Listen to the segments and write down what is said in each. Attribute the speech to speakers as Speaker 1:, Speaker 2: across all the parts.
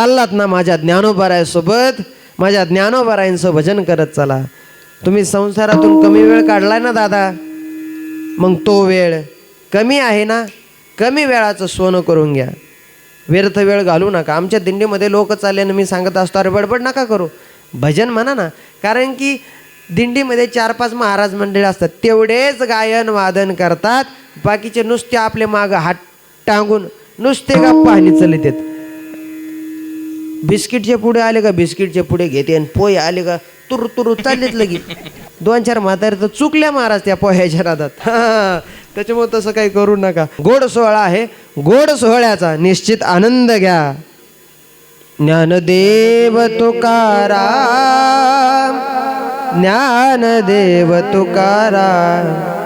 Speaker 1: चाललात ना माझ्या ज्ञानोबारायसोबत? माझ्या ज्ञानोबारायांचं भजन करत चला. तुम्ही संसारातून कमी वेळ काढलाय ना दादा? मग तो वेळ कमी आहे ना? कमी वेळाचं सोनं करून घ्या. व्यर्थ वेळ घालू नका. आमच्या दिंडीमध्ये लोक चालल्यानं मी सांगत असतो अरे बडबड नका करू. भजन म्हणा ना. कारण की दिंडीमध्ये चार पाच महाराज मंडळी असतात. तेवढेच गायन वादन करतात. बाकीचे नुसते आपले मागं हात टांगून नुसते गप्पा हानी चलित आहेत बिस्किटचे पुढे आले का? बिस्किटचे पुढे घेते आणि पोहे आले का? तुरु तुरु चाललेत लगी दोन चार म्हातारे तर चुकल्या महाराज त्या पोह्याच्या नादात. हा, त्याच्यामुळे तसं काही करू नका. गोड सोहळा आहे. गोड सोहळ्याचा निश्चित आनंद घ्या. ज्ञानदेव तुकाराम ज्ञानदेव तुकाराम.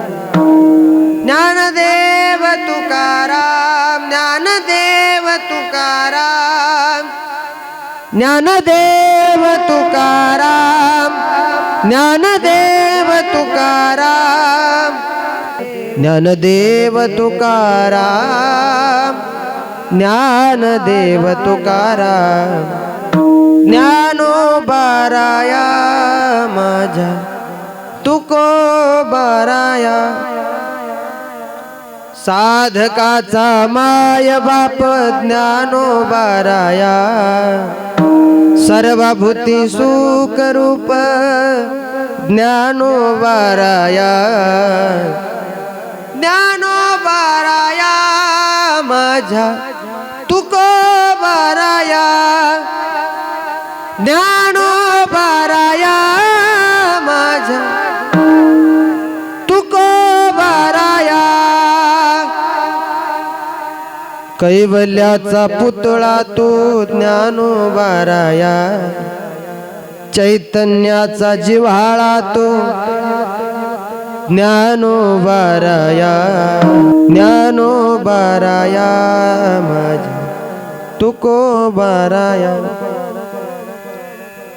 Speaker 1: ज्ञानदेव तुकाराम. ज्ञानदेव तुकाराम ज्ञानदेव तुकाराम ज्ञानदेव तुकाराम ज्ञानदेव तुकाराम ज्ञानोबाराया माझा तुको बारा साधकाचा माय बाप ज्ञानो बाराया. सर्वभूती सुखरूप ज्ञानो बाराया. ज्ञानो बाराया माझ्या तुको बाराया. कैवल्याचा पुतळा तो ज्ञानोबाराया. चैतन्याचा जिव्हाळा तो ज्ञानोबाराया. ज्ञानोबाराया माझ्या तुको बाराया